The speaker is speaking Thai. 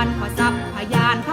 านขอทรัพย์พยานเข้